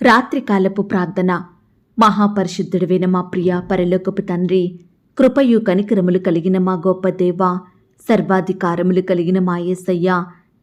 రాత్రికాలపు ప్రార్థన. మహాపరిశుద్ధుడివైన మా ప్రియ పరలోకపు తండ్రి కృపయు కనికరములు కలిగిన మా గొప్ప దేవ సర్వాధికారములు కలిగిన మా యేసయ్య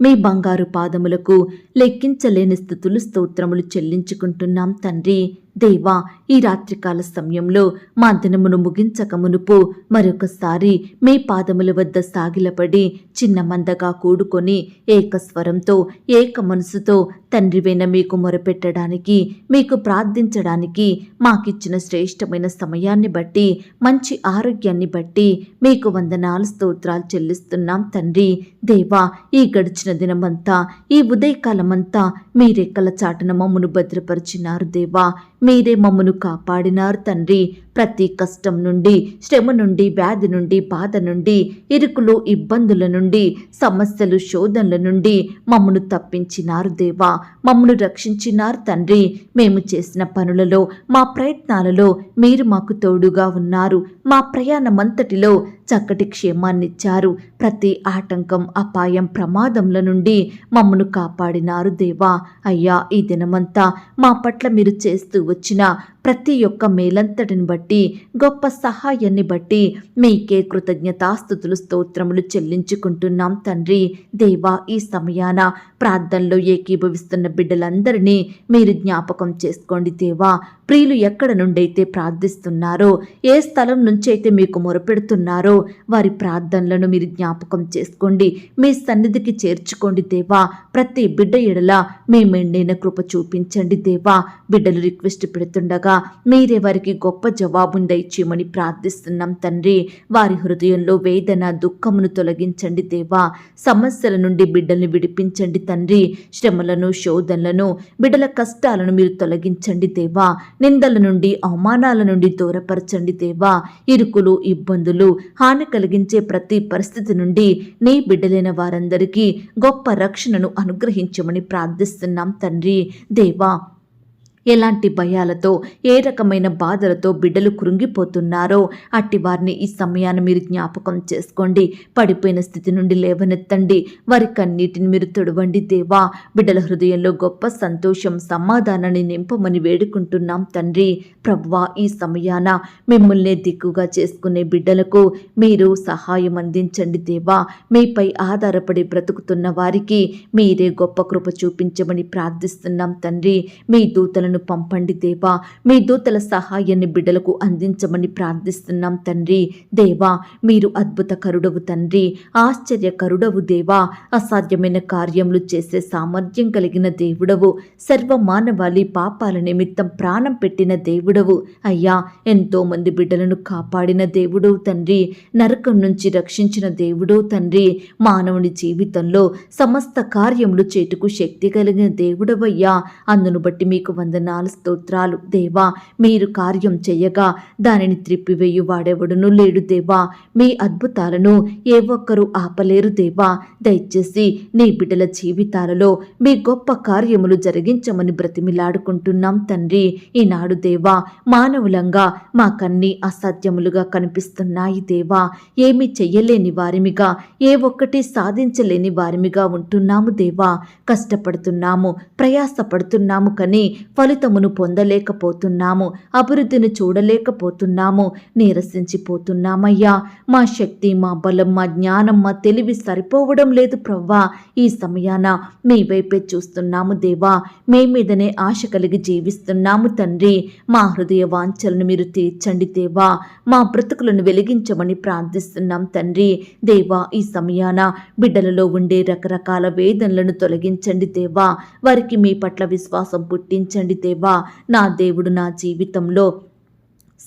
మీ బంగారు పాదములకు లెక్కించలేని స్థుతులు స్తోత్రములు చెల్లించుకుంటున్నాం తండ్రి. దేవా ఈ రాత్రికాల సమయంలో మా దినమును ముగించక మునుపు మరొకసారి మీ పాదముల వద్ద సాగిలపడి చిన్న మందగా కూడుకొని ఏకస్వరంతో ఏక మనసుతో తండ్రివైన మీకు మొరపెట్టడానికి మీకు ప్రార్థించడానికి మాకిచ్చిన శ్రేష్టమైన సమయాన్ని బట్టి మంచి ఆరోగ్యాన్ని బట్టి మీకు వందనాలు స్తోత్రాలు చెల్లిస్తున్నాం తండ్రి. దేవా ఈ గడిచిన దినమంతా ఈ ఉదయకాలమంతా మీ రెక్కల చాటున మమ్మను భద్రపరిచినారు దేవా. మీరే మమ్మను కాపాడినారు తండ్రి. ప్రతి కష్టం నుండి శ్రమ నుండి వ్యాధి నుండి బాధ నుండి ఇరుకులు ఇబ్బందుల నుండి సమస్యలు శోధనల నుండి మమ్మను తప్పించినారు దేవా. మమ్మను రక్షించినారు తండ్రి. మేము చేసిన పనులలో మా ప్రయత్నాలలో మీరు మాకు తోడుగా ఉన్నారు. మా ప్రయాణమంతటిలో చక్కటి క్షేమాన్నిచ్చారు. ప్రతి ఆటంకం అపాయం ప్రమాదంల నుండి మమ్మను కాపాడినారు దేవా. అయ్యా ఈ దినమంతా మా పట్ల మీరు చేస్తూ వచ్చిన ప్రతి ఒక్క మేలంతటిని బట్టి గొప్ప సహాయాన్ని బట్టి మీకే కృతజ్ఞతాస్థుతులు స్తోత్రములు చెల్లించుకుంటున్నాం తండ్రి. దేవా ఈ సమయాన ప్రార్థనలో ఏకీభవిస్తున్న బిడ్డలందరినీ మీరు జ్ఞాపకం చేసుకోండి దేవా. ప్రియులు ఎక్కడ నుండైతే ప్రార్థిస్తున్నారో ఏ స్థలం నుంచి అయితే మీకు మొరపెడుతున్నారో వారి ప్రార్థనలను మీరు జ్ఞాపకం చేసుకోండి. మీ సన్నిధికి చేర్చుకోండి దేవా. ప్రతి బిడ్డ ఎడల మీ మెండైన కృప చూపించండి దేవా. బిడ్డలు రిక్వెస్ట్ పెడుతుండగా మీరే వారికి గొప్ప జవాబును దయచేయమని ప్రార్థిస్తున్నాం తండ్రి. వారి హృదయంలో వేదన దుఃఖమును తొలగించండి దేవా. సమస్యల నుండి బిడ్డల్ని విడిపించండి తండ్రి. శ్రమలను శోధనలను బిడ్డల కష్టాలను మీరు తొలగించండి దేవా. నిందల నుండి అవమానాల నుండి దూరపరచండి దేవా. ఇరుకులు ఇబ్బందులు హాని కలిగించే ప్రతి పరిస్థితి నుండి నీ బిడ్డలైన వారందరికీ గొప్ప రక్షణను అనుగ్రహించమని ప్రార్థిస్తున్నాం తండ్రి. దేవా ఎలాంటి భయాలతో ఏ రకమైన బాధలతో బిడ్డలు కృంగిపోతున్నారో అట్టి వారిని ఈ సమయాన్ని మీరు జ్ఞాపకం చేసుకోండి. పడిపోయిన స్థితి నుండి లేవనెత్తండి. వారి కన్నీటిని మీరు తొడవండి దేవా. బిడ్డల హృదయంలో గొప్ప సంతోషం సమాధానాన్ని నింపమని వేడుకుంటున్నాం తండ్రి. ప్రవ్వా ఈ సమయాన మిమ్మల్ని దిక్కుగా చేసుకునే బిడ్డలకు మీరు సహాయం అందించండి దేవా. మీపై ఆధారపడి బ్రతుకుతున్న వారికి మీరే గొప్ప కృప చూపించమని ప్రార్థిస్తున్నాం తండ్రి. మీ దూతలను దూతలను పంపండి దేవా. మీ దూతల సహాయాన్ని బిడ్డలకు అందించమని ప్రార్థిస్తున్నాం తండ్రి. దేవా మీరు అద్భుత కరుడవు తండ్రి. ఆశ్చర్య కరుడవు దేవా. అసాధ్యమైన కార్యములు చేసే సామర్థ్యం కలిగిన దేవుడవు. సర్వ మానవాళి పాపాల నిమిత్తం ప్రాణం పెట్టిన దేవుడవు. అయ్యా ఎంతో మంది బిడ్డలను కాపాడిన దేవుడవు తండ్రి. నరకం నుంచి రక్షించిన దేవుడవు తండ్రి. మానవుని జీవితంలో సమస్త కార్యములు చేటుకు శక్తి కలిగిన దేవుడవయ్యా. అందును బట్టి మీకు వందన వందనాలు స్తోత్రాలు. దేవా మీరు కార్యం చెయ్యగా దానిని త్రిప్పివేయు వాడెవడును లేడు దేవా. మీ అద్భుతాలను ఏ ఒక్కరూ ఆపలేరు దేవా. దయచేసి నీ బిడ్డల జీవితాలలో మీ గొప్ప కార్యములు జరిగించమని బ్రతిమిలాడుకుంటున్నాం తండ్రి. ఈనాడు దేవా మానవులంగా మాకన్నీ అసాధ్యములుగా కనిపిస్తున్నాయి దేవా. ఏమి చెయ్యలేని వారిమిగా ఏ ఒక్కటి సాధించలేని వారిమిగా ఉంటున్నాము దేవా. కష్టపడుతున్నాము ప్రయాసపడుతున్నాము కానీ ఫలితమును పొందలేకపోతున్నాము అభివృద్ధిని చూడలేకపోతున్నాము నీరసించిపోతున్నామయ్యా. మా శక్తి మా బలం మా జ్ఞానం మా తెలివి సరిపోవడం లేదు ప్రవ్వా. ఈ సమయాన మీ వైపే చూస్తున్నాము దేవా. మీ మీదనే ఆశ కలిగి జీవిస్తున్నాము తండ్రి. మా హృదయ వాంఛలను మీరు తీర్చండి దేవా. మా బ్రతుకులను వెలిగించమని ప్రార్థిస్తున్నాం తండ్రి. దేవా ఈ సమయాన బిడ్డలలో ఉండే రకరకాల వేదనలను తొలగించండి దేవా. వారికి మీ పట్ల విశ్వాసం పుట్టించండి దేవా నా దేవుడు నా జీవితంలో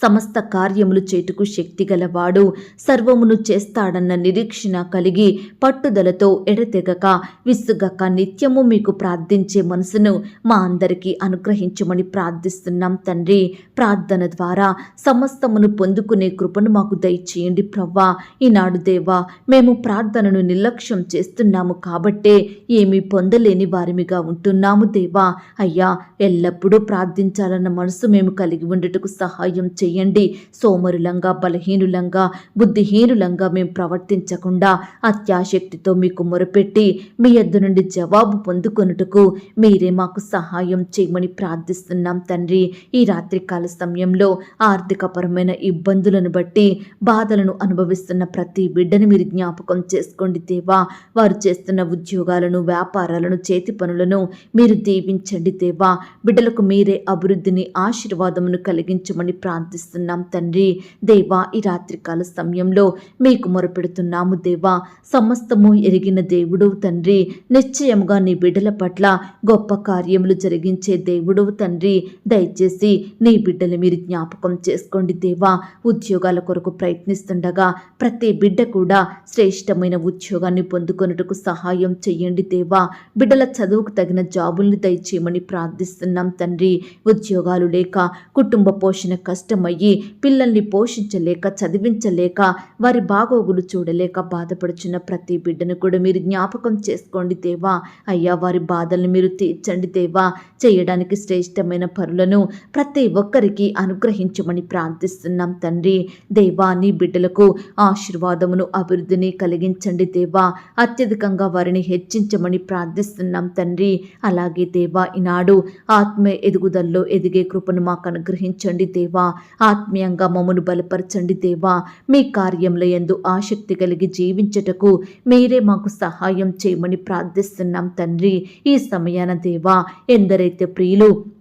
సమస్త కార్యములు చేటుకు శక్తి గలవాడు. సర్వమును చేస్తాడన్న నిరీక్షణ కలిగి పట్టుదలతో ఎడతెగక విసుగక నిత్యము మీకు ప్రార్థించే మనసును మా అందరికీ అనుగ్రహించమని ప్రార్థిస్తున్నాం తండ్రి. ప్రార్థన ద్వారా సమస్తమును పొందుకునే కృపను మాకు దయచేయండి ప్రవ్వా. ఈనాడు దేవా మేము ప్రార్థనను నిర్లక్ష్యం చేస్తున్నాము కాబట్టే ఏమీ పొందలేని వారిమిగా ఉంటున్నాము దేవా. అయ్యా ఎల్లప్పుడూ ప్రార్థించాలన్న మనసు మేము కలిగి ఉండటకు సహాయం చేయండి చేయండి. సోమరులంగా బలహీనులంగా బుద్ధిహీనులంగా మేము ప్రవర్తించకుండా అత్యాశక్తితో మీకు మొరపెట్టి మీ ఎద్దు నుండి జవాబు పొందుకొనుటకు మీరే మాకు సహాయం చేయమని ప్రార్థిస్తున్నాం తండ్రి. ఈ రాత్రికాల సమయంలో ఆర్థికపరమైన ఇబ్బందులను బట్టి బాధలను అనుభవిస్తున్న ప్రతి బిడ్డని మీరు జ్ఞాపకం చేసుకోండి దేవా. వారు చేస్తున్న ఉద్యోగాలను వ్యాపారాలను చేతి పనులను మీరు దీవించండి దేవా. బిడ్డలకు మీరే అభివృద్ధిని ఆశీర్వాదమును కలిగించమని ప్రార్థి ప్రార్థిస్తున్నాం తండ్రి. దేవా ఈ రాత్రికాల సమయంలో మీకు మొరపెడుతున్నాము దేవా. సమస్తము ఎరిగిన దేవుడు తండ్రి. నిశ్చయముగా నీ బిడ్డల పట్ల గొప్ప కార్యములు జరిగించే దేవుడు తండ్రి. దయచేసి నీ బిడ్డలు మీరు జ్ఞాపకం చేసుకోండి దేవా. ఉద్యోగాల కొరకు ప్రయత్నిస్తుండగా ప్రతి బిడ్డ కూడా శ్రేష్టమైన ఉద్యోగాన్ని పొందుకొనుటకు సహాయం చెయ్యండి దేవా. బిడ్డల చదువుకు తగిన జాబుల్ని దయచేయమని ప్రార్థిస్తున్నాం తండ్రి. ఉద్యోగాలు లేక కుటుంబ పోషణ అయ్యి పిల్లల్ని పోషించలేక చదివించలేక వారి బాగోగులు చూడలేక బాధపడుచున్న ప్రతి బిడ్డను కూడా మీరు జ్ఞాపకం చేసుకోండి దేవా. అయ్యా వారి బాధల్ని మీరు తీర్చండి దేవా. చేయడానికి శ్రేష్టమైన పనులను ప్రతి ఒక్కరికి అనుగ్రహించమని ప్రార్థిస్తున్నాం తండ్రి. దేవా నీ బిడ్డలకు ఆశీర్వాదమును అభివృద్ధిని కలిగించండి దేవా. అత్యధికంగా వారిని హెచ్చించమని ప్రార్థిస్తున్నాం తండ్రి. అలాగే దేవా ఈనాడు ఆత్మ ఎదుగుదలలో ఎదిగే కృపను మాకు అనుగ్రహించండి దేవా. ఆత్మీయంగా మమ్మను బలపరచండి దేవా. మీ కార్యంలో ఎందు ఆసక్తి కలిగి జీవించటకు మీరే మాకు సహాయం చేయమని ప్రార్థిస్తున్నాం తండ్రి. ఈ సమయాన దేవా ఎందరైతే ప్రియులు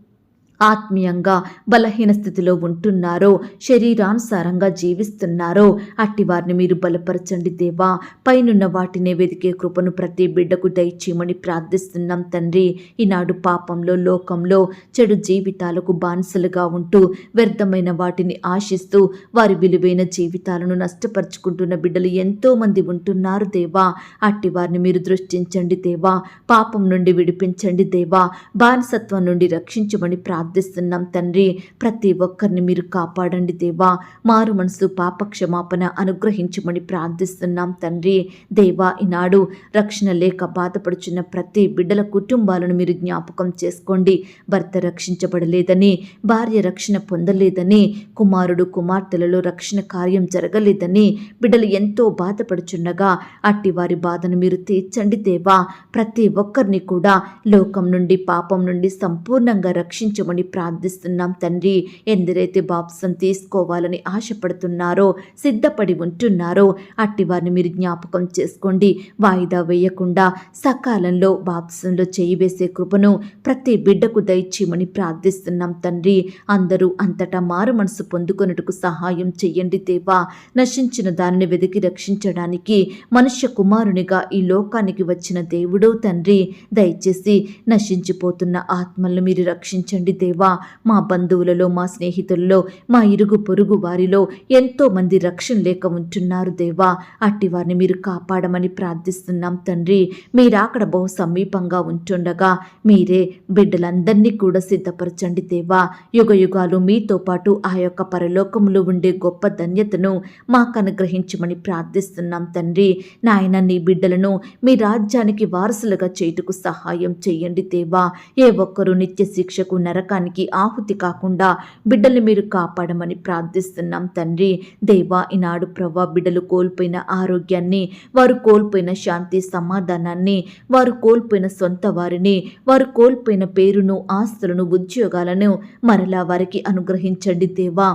ఆత్మీయంగా బలహీన స్థితిలో ఉంటున్నారో శరీరానుసారంగా జీవిస్తున్నారో అట్టి వారిని మీరు బలపరచండి దేవా. పైనున్న వాటినే వెతికే కృపను ప్రతి బిడ్డకు దయచేయమని ప్రార్థిస్తున్నాం తండ్రి. ఈనాడు పాపంలో లోకంలో చెడు జీవితాలకు బానిసలుగా ఉంటూ వ్యర్థమైన వాటిని ఆశిస్తూ వారి విలువైన జీవితాలను నష్టపరుచుకుంటున్న బిడ్డలు ఎంతో మంది ఉంటున్నారు దేవా. అట్టి వారిని మీరు దృష్టించండి దేవా. పాపం నుండి విడిపించండి దేవా. బానిసత్వం నుండి రక్షించమని ప్రార్థిస్తున్నాం తండ్రి. ప్రతి ఒక్కరిని మీరు కాపాడండి దేవా. మారు మనసు పాప క్షమాపణ అనుగ్రహించమని ప్రార్థిస్తున్నాం తండ్రి. దేవా ఈనాడు రక్షణ లేక బాధపడుచున్న ప్రతి బిడ్డల కుటుంబాలను మీరు జ్ఞాపకం చేసుకోండి. భర్త రక్షించబడలేదని భార్య రక్షణ పొందలేదని కుమారుడు కుమార్తెలలో రక్షణ కార్యం జరగలేదని బిడ్డలు ఎంతో బాధపడుచుండగా అట్టి వారి బాధను మీరు తీర్చండి దేవా. ప్రతి ఒక్కరిని కూడా లోకం నుండి పాపం నుండి సంపూర్ణంగా రక్షించమని ప్రార్థిస్తున్నాం తండ్రి. ఎందరైతే బాప్సం తీసుకోవాలని ఆశపడుతున్నారో సిద్ధపడి ఉంటున్నారో అట్టి వారిని మీరు జ్ఞాపకం చేసుకోండి. వాయిదా వేయకుండా సకాలంలో బాప్సంలో చేయి వేసే కృపను ప్రతి బిడ్డకు దయచేయమని ప్రార్థిస్తున్నాం తండ్రి. అందరూ అంతటా మారు మనసు పొందుకొనుటకు సహాయం చెయ్యండి దేవా. నశించిన దానిని వెతికి రక్షించడానికి మనుష్య కుమారునిగా ఈ లోకానికి వచ్చిన దేవుడు తండ్రి. దయచేసి నశించిపోతున్న ఆత్మలను మీరు రక్షించండి దేవా మా బంధువులలో మా స్నేహితుల్లో మా ఇరుగు పొరుగు వారిలో ఎంతో మంది రక్షణ లేక ఉంటున్నారు దేవా. అట్టి వారిని మీరు కాపాడమని ప్రార్థిస్తున్నాం తండ్రి. మీరాకడ బహు సమీపంగా ఉంటుండగా మీరే బిడ్డలందరినీ కూడా సిద్ధపరచండి దేవా. యుగ యుగాలు మీతో పాటు ఆ యొక్క పరలోకములో ఉండే గొప్ప ధన్యతను మాకు అనుగ్రహించమని ప్రార్థిస్తున్నాం తండ్రి. నాయన నీ బిడ్డలను మీ రాజ్యానికి వారసులుగా చేయుటకు సహాయం చేయండి దేవా. ఏ ఒక్కరూ నిత్య శిక్షకు నరకానికి ఆహుతి కాకుండా బిడ్డల్ని మీరు కాపాడమని ప్రార్థిస్తున్నాం తండ్రి. దేవా ఈనాడు ప్రవ్వా బిడ్డలు కోల్పోయిన ఆరోగ్యాన్ని వారు కోల్పోయిన శాంతి సమాధానాన్ని వారు కోల్పోయిన సొంత వారిని వారు కోల్పోయిన పేరును ఆస్తులను ఉద్యోగాలను మరలా వారికి అనుగ్రహించండి దేవా.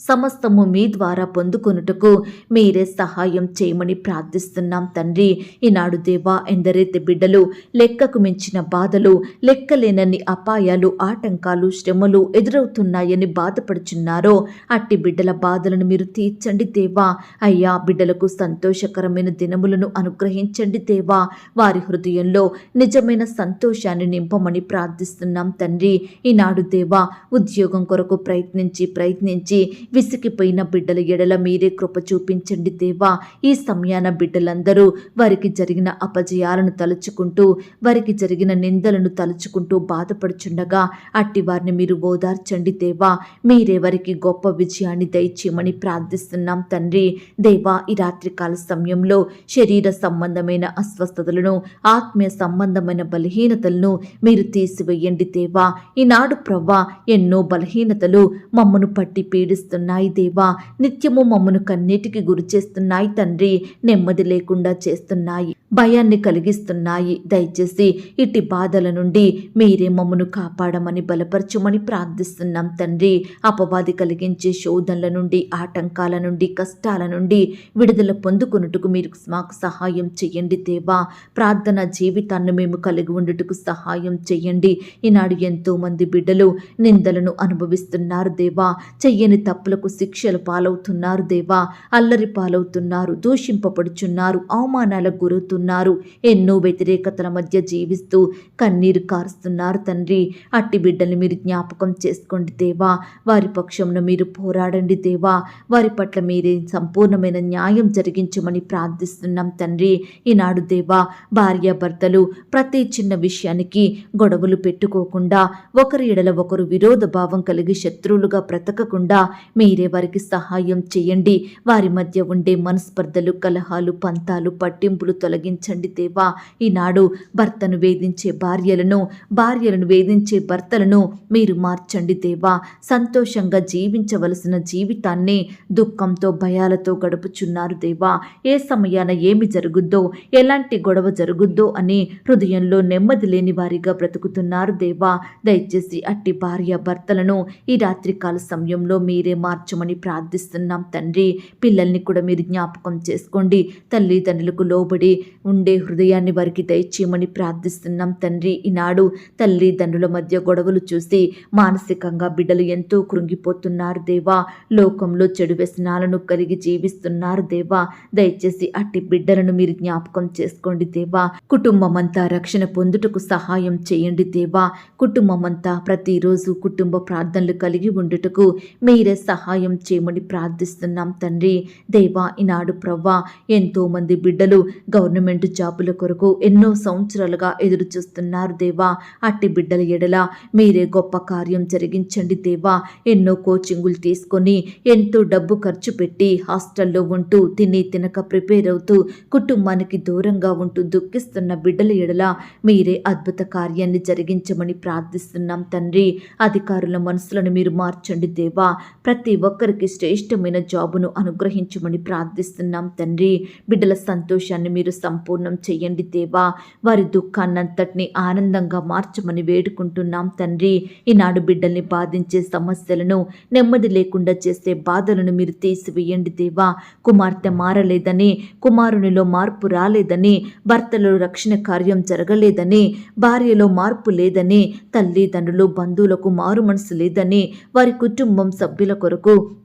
సమస్తము మీ ద్వారా పొందుకొనుటకు మీరే సహాయం చేయమని ప్రార్థిస్తున్నాం తండ్రి. ఈనాడు దేవా ఎందరైతే బిడ్డలు లెక్కకు మించిన బాధలు లెక్కలేనన్ని అపాయాలు ఆటంకాలు శ్రమలు ఎదురవుతున్నాయని బాధపడుచున్నారో అట్టి బిడ్డల బాధలను మీరు తీర్చండి దేవా. అయ్యా బిడ్డలకు సంతోషకరమైన దినములను అనుగ్రహించండి దేవా. వారి హృదయంలో నిజమైన సంతోషాన్ని నింపమని ప్రార్థిస్తున్నాం తండ్రి. ఈనాడు దేవా ఉద్యోగం కొరకు ప్రయత్నించి ప్రయత్నించి విసిగిపోయిన బిడ్డల ఎడల మీరే కృప చూపించండి దేవా. ఈ సమయాన బిడ్డలందరూ వారికి జరిగిన అపజయాలను తలుచుకుంటూ వారికి జరిగిన నిందలను తలుచుకుంటూ బాధపడుచుండగా అట్టి వారిని మీరు ఓదార్చండి దేవా. మీరే వారికి గొప్ప విజయాన్ని దయచేయమని ప్రార్థిస్తున్నాం తండ్రి. దేవా ఈ రాత్రికాల సమయంలో శరీర సంబంధమైన అస్వస్థతలను ఆత్మీయ సంబంధమైన బలహీనతలను మీరు తీసివేయండి దేవా. ఈనాడు ప్రవ్వా ఎన్నో బలహీనతలు మమ్మను పట్టి పీడిస్తున్న చేస్తున్నాయి దేవా. నిత్యము మమ్మను కన్నీటికి గురి చేస్తున్నాయి తండ్రి. నెమ్మది లేకుండా చేస్తున్నాయి. భయాన్ని కలిగిస్తున్నాయి. దయచేసి ఇట్టి బాధల నుండి మీరే మమ్మను కాపాడమని బలపరచమని ప్రార్థిస్తున్నాం తండ్రి. అపవాది కలిగించే శోధనల నుండి ఆటంకాల నుండి కష్టాల నుండి విడుదల పొందుకొనుటకు మీరు మాకు సహాయం చేయండి దేవా. ప్రార్థన జీవితాన్ని మేము కలిగి ఉండుటకు సహాయం చేయండి. ఈనాడు ఎంతో మంది బిడ్డలు నిందలను అనుభవిస్తున్నారు దేవా. చెయ్యని తప్పులకు శిక్షలు పాలవుతున్నారు దేవా. అల్లరి పాలవుతున్నారు దూషింపబడుచున్నారు అవమానాలకు గురవుతున్నారు. ఎన్నో వ్యతిరేకతల మధ్య జీవిస్తూ కన్నీరు కారుస్తున్నారు తండ్రి. అట్టి బిడ్డల్ని మీరు జ్ఞాపకం చేసుకోండి దేవా. వారి పక్షంలో మీరు పోరాడండి దేవా. వారి పట్ల మీరే సంపూర్ణమైన న్యాయం జరిగించమని ప్రార్థిస్తున్నాం తండ్రి. ఈనాడు దేవా భార్యాభర్తలు ప్రతి చిన్న విషయానికి గొడవలు పెట్టుకోకుండా ఒకరి ఎడల ఒకరు విరోధ భావం కలిగి శత్రువులుగా బ్రతకకుండా మీరే వారికి సహాయం చేయండి. వారి మధ్య ఉండే మనస్పర్ధలు కలహాలు పంతాలు పట్టింపులు తొలగించండి దేవా. ఈనాడు భర్తను వేధించే భార్యలను భార్యలను వేధించే భర్తలను మీరు మార్చండి దేవా. సంతోషంగా జీవించవలసిన జీవితాన్ని దుఃఖంతో భయాలతో గడుపుచున్నారు దేవా. ఏ సమయాన ఏమి జరుగుద్దో ఎలాంటి గొడవ జరుగుద్దో అని హృదయంలో నెమ్మది లేని వారిగా బ్రతుకుతున్నారు దేవా. దయచేసి అట్టి భార్య భర్తలను ఈ రాత్రికాల సమయంలో మీరే మార్చమని ప్రార్థిస్తున్నాం తండ్రి. పిల్లల్ని కూడా మీరు జ్ఞాపకం చేసుకోండి. తల్లిదండ్రులకు లోబడి ఉండే హృదయాన్ని వారికి దయచేయమని ప్రార్థిస్తున్నాం తండ్రి. ఈనాడు తల్లిదండ్రుల మధ్య గొడవలు చూసి మానసికంగా బిడ్డలు ఎంతో కృంగిపోతున్నారు దేవా. లోకంలో చెడు వ్యసనాలను కలిగి జీవిస్తున్నారు దేవా. దయచేసి అట్టి బిడ్డలను మీరు జ్ఞాపకం చేసుకోండి దేవా. కుటుంబం అంతా రక్షణ పొందుటకు సహాయం చేయండి దేవా. కుటుంబం అంతా ప్రతిరోజు కుటుంబ ప్రార్థనలు కలిగి ఉండుటకు మీరే సహాయం సహాయం చేయమని ప్రార్థిస్తున్నాం తండ్రి. దేవా ఈనాడు ప్రవ్వా ఎంతో మంది బిడ్డలు గవర్నమెంట్ జాబుల కొరకు ఎన్నో సంవత్సరాలుగా ఎదురు చూస్తున్నారు దేవా. అట్టి బిడ్డల ఎడల మీరే గొప్ప కార్యం జరిగించండి దేవా. ఎన్నో కోచింగులు తీసుకొని ఎంతో డబ్బు ఖర్చు పెట్టి హాస్టల్లో ఉంటూ తిని తినక ప్రిపేర్ అవుతూ కుటుంబానికి దూరంగా ఉంటూ దుఃఖిస్తున్న బిడ్డల ఎడల మీరే అద్భుత కార్యాన్ని జరిగించమని ప్రార్థిస్తున్నాం తండ్రి. అధికారుల మనసులను మీరు మార్చండి దేవా. ప్రతి ప్రతి ఒక్కరికి శ్రేష్టమైన జాబును అనుగ్రహించమని ప్రార్థిస్తున్నాం తండ్రి. బిడ్డల సంతోషాన్ని మీరు సంపూర్ణం చేయండి దేవా. వారి దుఃఖాన్నంతటిని ఆనందంగా మార్చమని వేడుకుంటున్నాం తండ్రి. ఈనాడు బిడ్డల్ని బాధించే సమస్యలను నెమ్మది లేకుండా చేసే బాధలను మీరు తీసివేయండి దేవా. కుమార్తె మారలేదని కుమారునిలో మార్పు రాలేదని భర్తలో రక్షణ కార్యం జరగలేదని భార్యలో మార్పు లేదని తల్లిదండ్రులు బంధువులకు మారు మనసు లేదని వారి కుటుంబం సభ్యుల కొరకు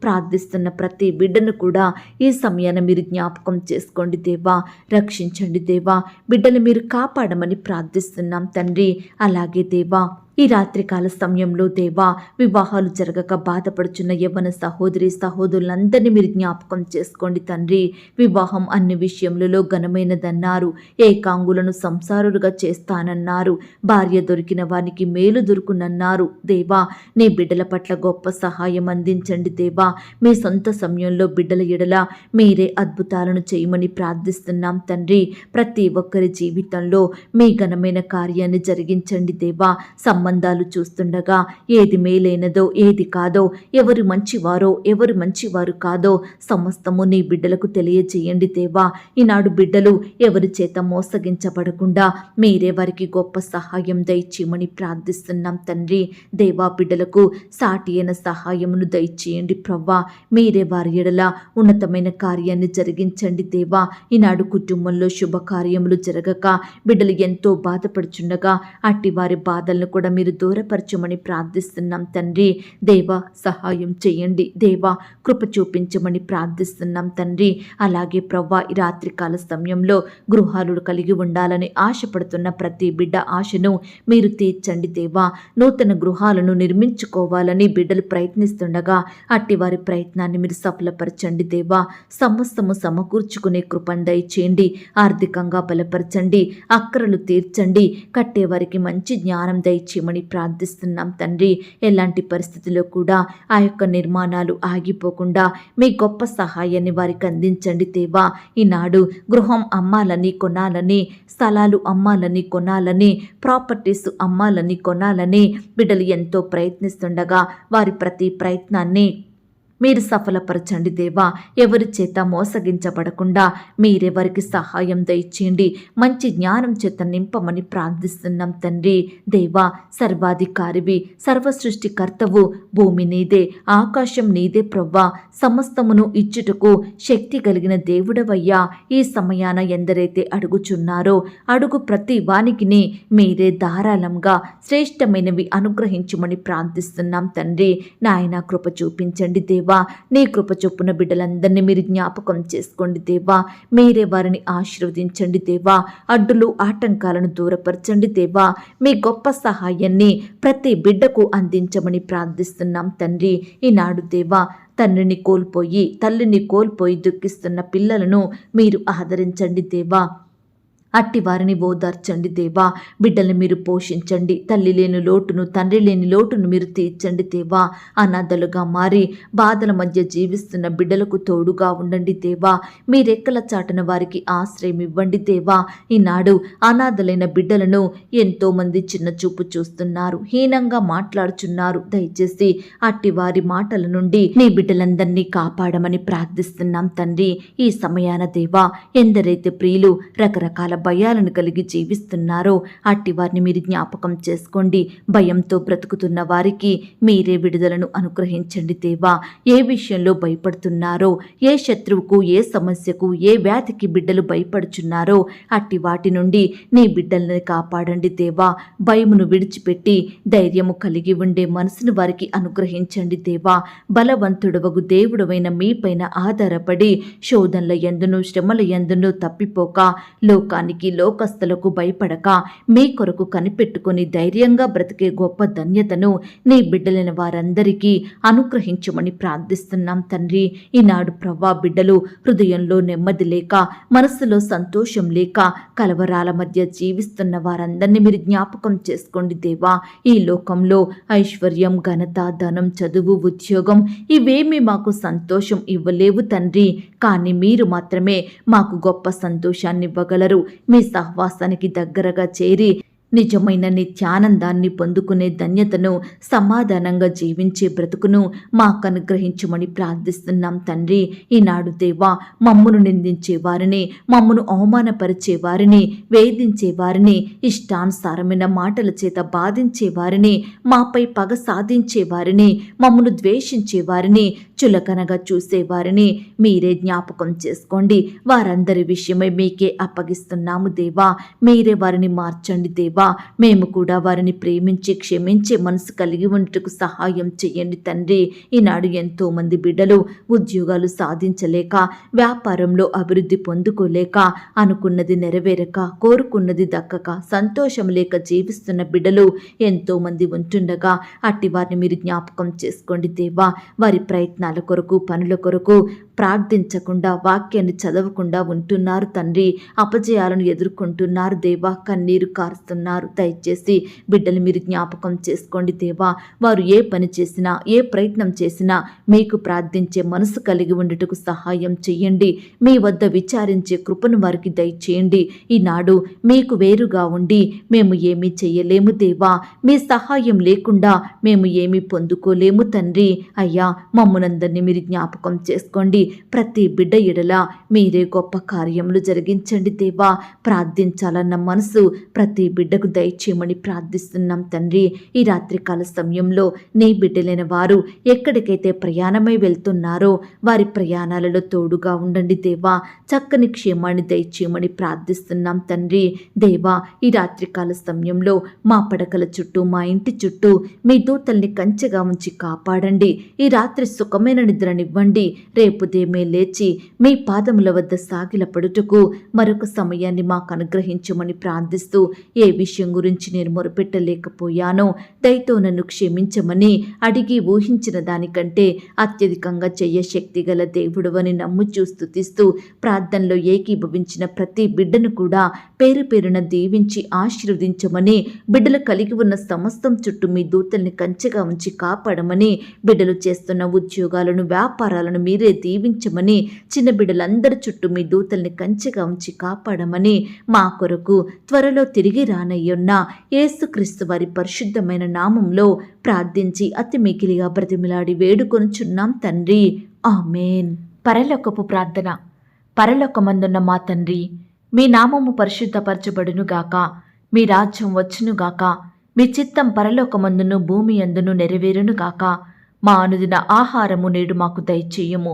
ప్రార్థిస్తున్న ప్రతి బిడ్డను కూడా ఈ సమయాన మీరు జ్ఞాపకం చేసుకోండి దేవా రక్షించండి దేవా. బిడ్డలు మీరు కాపాడమని ప్రార్థిస్తున్నాం తండ్రి. అలాగే దేవా ఈ రాత్రికాల సమయంలో దేవా వివాహాలు జరగక బాధపడుచున్న యవ్వన సహోదరి సహోదరులందరినీ మీరు జ్ఞాపకం చేసుకోండి తండ్రి. వివాహం అన్ని విషయములలో ఘనమైనదన్నారు. ఏకాంగులను సంసారులుగా చేస్తానన్నారు. భార్య దొరికిన వారికి మేలు దొరుకునన్నారు. దేవా నీ బిడ్డల పట్ల గొప్ప సహాయం అందించండి దేవా. మీ సొంత సమయంలో బిడ్డల ఎడల మీరే అద్భుతాలను చేయమని ప్రార్థిస్తున్నాం తండ్రి. ప్రతి ఒక్కరి జీవితంలో మీ ఘనమైన కార్యాన్ని జరిగించండి దేవా. సంబంధాలు చూస్తుండగా ఏది మేలైనదో ఏది కాదో ఎవరు మంచివారో ఎవరు మంచివారు కాదో సమస్తము నీ బిడ్డలకు తెలియజేయండి దేవా. ఈనాడు బిడ్డలు ఎవరి చేత మోసగించబడకుండా మీరే వారికి గొప్ప సహాయం దయచేయమని ప్రార్థిస్తున్నాం తండ్రి. దేవా బిడ్డలకు సాటి అయిన సహాయమును దయచేయండి ప్రవ్వా. మీరే వారి ఎడల ఉన్నతమైన కార్యాన్ని జరిగించండి దేవా. ఈనాడు కుటుంబంలో శుభకార్యములు జరగక బిడ్డలు ఎంతో బాధపడుచుండగా అట్టి వారి బాధలను కూడా మీరు దూరపరచమని ప్రార్థిస్తున్నాం తండ్రి. దేవా సహాయం చేయండి. దేవా కృప చూపించమని ప్రార్థిస్తున్నాం తండ్రి. అలాగే ప్రవ్వా ఈ రాత్రికాల సమయంలో గృహాలు కలిగి ఉండాలని ఆశపడుతున్న ప్రతి బిడ్డ ఆశను మీరు తీర్చండి దేవా. నూతన గృహాలను నిర్మించుకోవాలని బిడ్డలు ప్రయత్నిస్తుండగా అట్టి వారి ప్రయత్నాన్ని మీరు సఫలపరచండి దేవా. సమస్తము సమకూర్చుకునే కృపను దయచేయండి. ఆర్థికంగా బలపరచండి. అక్కరలు తీర్చండి. కట్టేవారికి మంచి జ్ఞానం దయచేయమని ప్రార్థిస్తున్నాం తండ్రి. ఎలాంటి పరిస్థితుల్లో కూడా ఆ యొక్క నిర్మాణాలు ఆగిపోకుండా మీ గొప్ప సహాయాన్ని వారికి అందించండి దేవా. ఈనాడు గృహం అమ్మాలని కొనాలని స్థలాలు అమ్మాలని కొనాలని ప్రాపర్టీస్ అమ్మాలని కొనాలని బిడ్డలు ఎంతో ప్రయత్నిస్తుండగా వారి ప్రతి ప్రయత్నాన్ని మీరు సఫలపరచండి దేవా. ఎవరి చేత మోసగించబడకుండా మీరెవరికి సహాయం దయచేయండి. మంచి జ్ఞానం చేత నింపమని ప్రార్థిస్తున్నాం తండ్రి. దేవా సర్వాధికారివి సర్వసృష్టికర్తవు భూమి నీదే ఆకాశం నీదే ప్రవ్వా. సమస్తమును ఇచ్చుటకు శక్తి కలిగిన దేవుడవయ్యా. ఈ సమయాన ఎందరైతే అడుగుచున్నారో అడుగు ప్రతి వానికిని మీరే ధారాళంగా శ్రేష్టమైనవి అనుగ్రహించమని ప్రార్థిస్తున్నాం తండ్రి. నాయన కృప చూపించండి దేవా. నీ కృప చొప్పున బిడ్డలందరినీ మీరు జ్ఞాపకం చేసుకోండి దేవా. మీరే వారిని ఆశీర్వదించండి దేవా. అడ్డులు ఆటంకాలను దూరపరచండి దేవా. మీ గొప్ప సహాయాన్ని ప్రతి బిడ్డకు అందించమని ప్రార్థిస్తున్నాం తండ్రి. ఈనాడు దేవా తండ్రిని కోల్పోయి తల్లిని కోల్పోయి దుఃఖిస్తున్న పిల్లలను మీరు ఆదరించండి దేవా. అట్టి వారిని ఓదార్చండి దేవా. బిడ్డల్ని మీరు పోషించండి. తల్లి లేని లోటును తండ్రి లేని లోటును మీరు తీర్చండి దేవా. అనాథలుగా మారి బాధల మధ్య జీవిస్తున్న బిడ్డలకు తోడుగా ఉండండి దేవా. మీ రెక్కల చాటున వారికి ఆశ్రయం ఇవ్వండి దేవా. ఈనాడు అనాథలైన బిడ్డలను ఎంతో మంది చిన్న చూపు చూస్తున్నారు. హీనంగా మాట్లాడుచున్నారు. దయచేసి అట్టి వారి మాటల నుండి నీ బిడ్డలందరినీ కాపాడమని ప్రార్థిస్తున్నాం తండ్రి. ఈ సమయాన దేవా ఎందరైతే ప్రియులు రకరకాల భయాలను కలిగి జీవిస్తున్నారో అట్టి వారిని మీరు జ్ఞాపకం చేసుకోండి. భయంతో బ్రతుకుతున్న వారికి మీరే విడుదలను అనుగ్రహించండి దేవా. ఏ విషయంలో భయపడుతున్నారో ఏ శత్రువుకు ఏ సమస్యకు ఏ వ్యాధికి బిడ్డలు భయపడుచున్నారో అట్టి వాటి నుండి నీ బిడ్డల్ని కాపాడండి దేవా. భయమును విడిచిపెట్టి ధైర్యము కలిగి ఉండే మనసును వారికి అనుగ్రహించండి దేవా. బలవంతుడవగు దేవుడవైన మీపైన ఆధారపడి శోధనల ఎందును శ్రమల ఎందును తప్పిపోక లోకానికి లోకస్తులకు భయపడక మీ కొరకు కనిపెట్టుకొని ధైర్యంగా బ్రతికే గొప్ప ధన్యతను నీ బిడ్డలైన వారందరికీ అనుగ్రహించమని ప్రార్థిస్తున్నాం తండ్రి. ఈనాడు ప్రవ్వా బిడ్డలు హృదయంలో నెమ్మది లేక మనసులో సంతోషం లేక కలవరాల మధ్య జీవిస్తున్న వారందరినీ మీరు జ్ఞాపకం చేసుకోండి దేవా. ఈ లోకంలో ఐశ్వర్యం ఘనత ధనం చదువు ఉద్యోగం ఇవేమీ మాకు సంతోషం ఇవ్వలేవు తండ్రి. కానీ మీరు మాత్రమే మాకు గొప్ప సంతోషాన్ని ఇవ్వగలరు మీ సహవాసానికి దగ్గరగా చేరి నిజమైన నిత్యానందాన్ని పొందుకునే ధన్యతను సమాధానంగా జీవించే బ్రతుకును మాకు అనుగ్రహించమని ప్రార్థిస్తున్నాం తండ్రి. ఈనాడు దేవా మమ్మును నిందించే వారిని మమ్మను అవమానపరిచే వారిని వేధించే వారిని ఇష్టానుసారమైన మాటల చేత బాధించే వారిని మాపై పగ సాధించే వారిని మమ్మను ద్వేషించే వారిని చులకనగా చూసేవారిని మీరే జ్ఞాపకం చేసుకోండి. వారందరి విషయమై మీకే అప్పగిస్తున్నాము దేవా. మీరే వారిని మార్చండి దేవా. మేము కూడా వారిని ప్రేమించి క్షమించే మనసు కలిగి ఉండటకు సహాయం చేయండి తండ్రి. ఈనాడు ఎంతో మంది బిడ్డలు ఉద్యోగాలు సాధించలేక వ్యాపారంలో అభివృద్ధి పొందుకోలేక అనుకున్నది నెరవేరక కోరుకున్నది దక్కక సంతోషం లేక జీవిస్తున్న బిడ్డలు ఎంతో మంది ఉంటుండగా అట్టి వారిని మీరు జ్ఞాపకం చేసుకోండి దేవా. వారి ప్రయత్నాలు కొరకు పనుల కొరకు ప్రార్థించకుండా వాక్యాన్ని చదవకుండా ఉంటున్నారు తండ్రి. అపజయాలను ఎదుర్కొంటున్నారు దేవా. కన్నీరు కారుస్తున్నారు. దయచేసి బిడ్డలు మీరు జ్ఞాపకం చేసుకోండి దేవా. వారు ఏ పని చేసినా ఏ ప్రయత్నం చేసినా మీకు ప్రార్థించే మనసు కలిగి ఉండటకు సహాయం చేయండి. మీ వద్ద విచారించే కృపను వారికి దయచేయండి. ఈనాడు మీకు వేరుగా ఉండి మేము ఏమీ చెయ్యలేము దేవా. మీ సహాయం లేకుండా మేము ఏమీ పొందుకోలేము తండ్రి. అయ్యా మమ్మునందరినీ మీరు జ్ఞాపకం చేసుకోండి. ప్రతి బిడ్డ ఎడల మీరే గొప్ప కార్యములు జరిగించండి దేవా. ప్రార్థించాలన్న మనసు ప్రతి బిడ్డకు దయచేయమని ప్రార్థిస్తున్నాం తండ్రి. ఈ రాత్రికాల సమయంలో నీ బిడ్డలైన వారు ఎక్కడికైతే ప్రయాణమై వెళ్తున్నారో వారి ప్రయాణాలలో తోడుగా ఉండండి దేవా. చక్కని క్షేమాన్ని దయచేయమని ప్రార్థిస్తున్నాం తండ్రి. దేవా ఈ రాత్రికాల సమయంలో మా పడకల చుట్టూ మా ఇంటి చుట్టూ మీ దూతల్ని కంచెగా ఉంచి కాపాడండి. ఈ రాత్రి సుఖమైన నిద్రనివ్వండి. రేపు ఉదయమే లేచి మీ పాదముల వద్ద సాగిలపడుటకు మరొక సమయాన్ని మాకు అనుగ్రహించమని ప్రార్థిస్తూ ఏ విషయం గురించి నేను మొరపెట్టలేకపోయానో దయతో నన్ను క్షమించమని అడిగి ఊహించిన దానికంటే అత్యధికంగా చెయ్య శక్తి గల దేవుడువని నమ్ము నమ్ముచూ స్థుతిస్తూ ప్రార్థనలో ఏకీభవించిన ప్రతి బిడ్డను కూడా పేరు పేరున దీవించి ఆశీర్వదించమని బిడ్డలు కలిగి ఉన్న సమస్తం చుట్టూ మీ దూతల్ని కంచెగా ఉంచి కాపాడమని బిడ్డలు చేస్తున్న ఉద్యోగాలను వ్యాపారాలను మీరే దీవించమని చిన్న బిడ్డలందరి చుట్టూ మీ దూతల్ని కంచెగా ఉంచి కాపాడమని మా కొరకు త్వరలో తిరిగి రానయ్యున్న యేసుక్రీస్తు వారి పరిశుద్ధమైన నామంలో ప్రార్థించి అతి మిగిలిగా బ్రతిమిలాడి వేడుకొనుచున్నాం తండ్రి. ఆమెన్. పరలోకపు ప్రార్థన. పరలోకమందున్న మా తండ్రి మీ నామము పరిశుద్ధపరచబడునుగాక మీ రాజ్యం వచ్చునుగాక మీ చిత్తం పరలోకమందును భూమి అందును నెరవేరునుగాక మా అనుదిన ఆహారము నేడు మాకు దయచేయము.